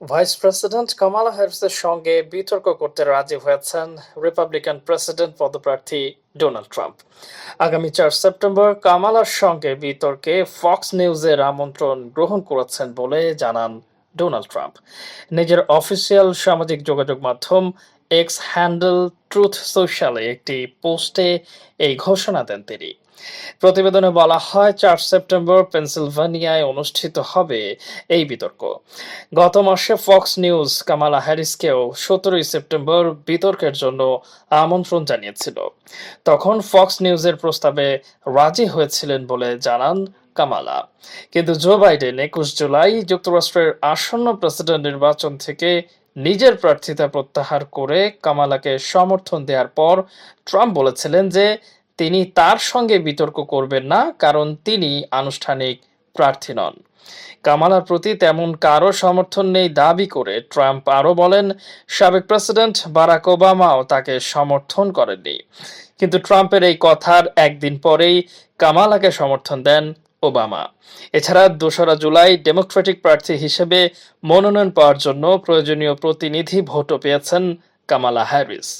Vice president Kamala হ্যারিসের সঙ্গে বিতর্ক করতে রাজি হয়েছেন রিপাবলিকান প্রেসিডেন্ট পদপ্রার্থী ডোনাল্ড ট্রাম্প আগামী চার সেপ্টেম্বর কামালার সঙ্গে বিতর্কে ফক্স নিউজের আমন্ত্রণ গ্রহণ করেছেন বলে জানান ডোনাল্ড ট্রাম্প নিজের অফিসিয়াল সামাজিক যোগাযোগ মাধ্যম এক্স হ্যান্ডেল ট্রুথ সোশ্যালে একটি পোস্টে এই ঘোষণা দেন তিনি। প্রতিবেদনে বলা হয়, চার সেপ্টেম্বর পেনসিলভানিয়ায় অনুষ্ঠিত হবে এই বিতর্ক। গত মাসে ফক্স নিউজ কামালা হ্যারিসকেও সতেরোই সেপ্টেম্বর বিতর্কের জন্য আমন্ত্রণ জানিয়েছিল। তখন ফক্স নিউজের প্রস্তাবে রাজি হয়েছিলেন বলে জানান কামালা। কিন্তু জো বাইডেন একুশ জুলাই যুক্তরাষ্ট্রের আসন্ন প্রেসিডেন্ট নির্বাচন থেকে নিজের প্রার্থিতা প্রত্যাহার করে কামালাকে সমর্থন দেওয়ার পর ট্রাম্প বলেছিলেন যে তিনি তার সঙ্গে বিতর্ক করবেন না, কারণ তিনি আনুষ্ঠানিক প্রার্থী নন। কামালার প্রতি তেমন কারও সমর্থন নেই দাবি করে ট্রাম্প আরও বলেন, সাবেক প্রেসিডেন্ট বারাক ওবামাও তাকে সমর্থন করেননি। কিন্তু ট্রাম্পের এই কথার একদিন পরেই কামালাকে সমর্থন দেন ওবামা। এছাড়া দোসরা জুলাই ডেমোক্রেটিক প্রার্থী হিসেবে মনোনয়ন পাওয়ার জন্য প্রয়োজনীয় প্রতিনিধি ভোটও পেয়েছেন কামালা হ্যারিস।